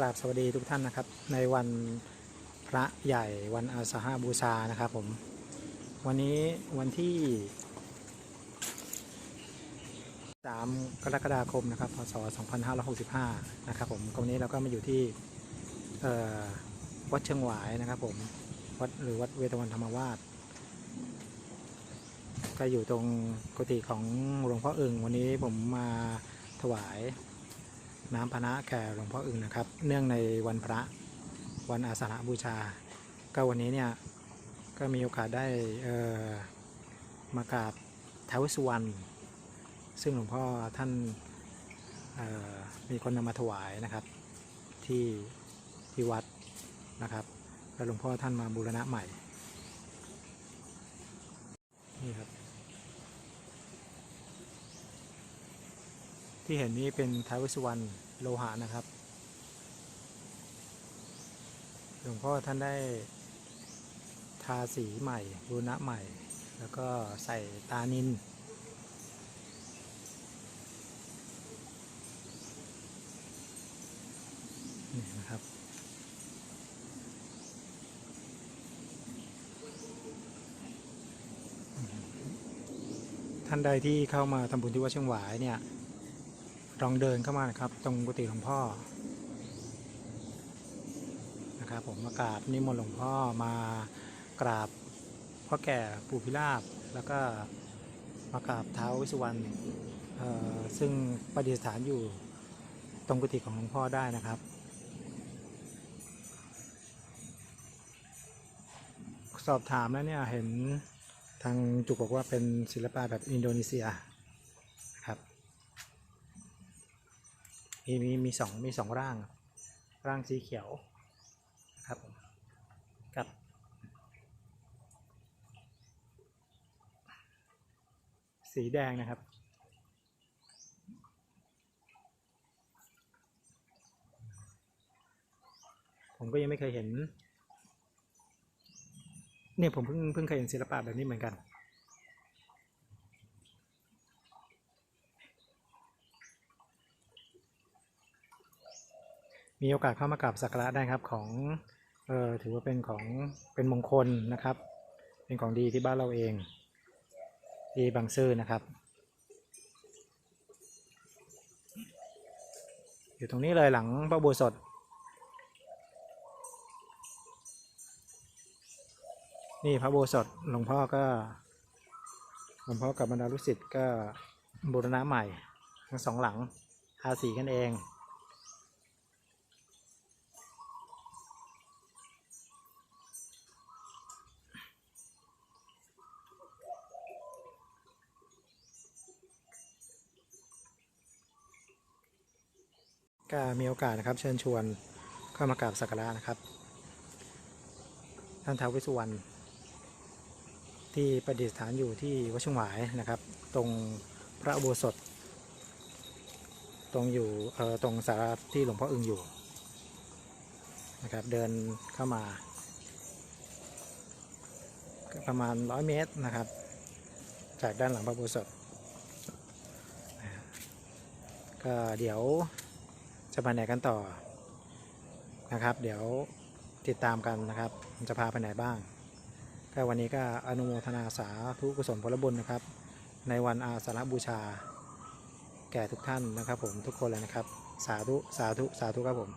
กราบสวัสดีทุกท่านนะครับ ในวันพระใหญ่วันอาสาฬหบูชานะครับผม วันนี้วันที่ 3 กรกฎาคมนะครับพศ 2565 นะครับผมตรงนี้เราก็มาอยู่ที่วัดเชียงหวายนะครับผมวัดหรือวัดเวตวันธรรมวาสก็อยู่ตรงกุฏิของหลวงพ่ออึ่งวันนี้ผมมาถวาย น้ำพนะแก่หลวงพ่ออึ่งนะครับ เนื่องในวันพระวันอาสาฬบูชา ก็วันนี้เนี่ยก็มีโอกาสได้เอ่อมากราบท้าวสสุวรรณซึ่งหลวงพ่อท่านเอ่อมีคนนำมาถวายนะครับ ที่ที่วัดนะครับแล้วหลวงพ่อท่านมาบูรณะใหม่นี่ครับ ที่เห็นนี้เป็นท้าวเวสสุวรรณโลหะนะครับ หลวงพ่อท่านได้ทาสีใหม่บูรณะใหม่ แล้วก็ใส่ตานินนี่นะครับท่านใดที่เข้ามาทำบุญที่วัดเชียงหวายเนี่ย ลองเดินเข้ามานะครับ ตรงกุฏิหลวงพ่อนะครับผมมากราบนิมนต์หลวงพ่อมากราบพ่อแก่ปู่พิราบแล้วก็มากราบเท้าวิสุวรรณเอ่อซึ่งประดิษฐานอยู่ตรงกุฏิของหลวงพ่อได้นะครับ สอบถามแล้วเนี่ยเห็นทางจุกบอกว่าเป็นศิลปะแบบอินโดนีเซียนะครับ มีมีมีสองมีสองร่าง ร่างสีเขียวครับกับ สีแดงนะครับผมก็ยังไม่เคยเห็น เนี่ยผมเพิ่งเพิ่งเคยเห็นศิลปะแบบนี้เหมือนกัน มีโอกาสเข้ามากราบสักการะได้ครับของเออถือว่าเป็นของเป็นมงคลนะครับ เป็นของดีที่บ้านเราเองที่บางซื่อนะครับ อยู่ตรงนี้เลยหลังพระอุโบสถนี่พระอุโบสถหลวงพ่อก็หลวงพ่อกับบรรดาลูกศิษย์ก็บูรณะใหม่ทั้งสองหลังทาสีกันเอง ก็มีโอกาสนะครับ เชิญชวนเข้ามากราบสักการะนะครับ ท่านท้าวเวิสุวรรณที่ประดิษฐานอยู่ที่วัดเชุงหวายนะครับ ตรงพระอุโบสถ ตรงอยู่เอ่อตรงสาราที่หลวงพ่ออึงอยู่นะครับ เดินเข้ามาประมาณร้อยเมตรนะครับ จากด้านหลังพระอุโบสถก็เดี๋ยว จะไปไหนกันต่อนะครับ เดี๋ยวติดตามกันนะครับจะพาไปไหนบ้าง ก็วันนี้ก็อนุโมทนาสาธุกุศลผลบุญนะครับ ในวันอาสาฬบูชา แก่ทุกท่านนะครับผมทุกคนเลยนะครับ สาธุ สาธุ สาธุครับผม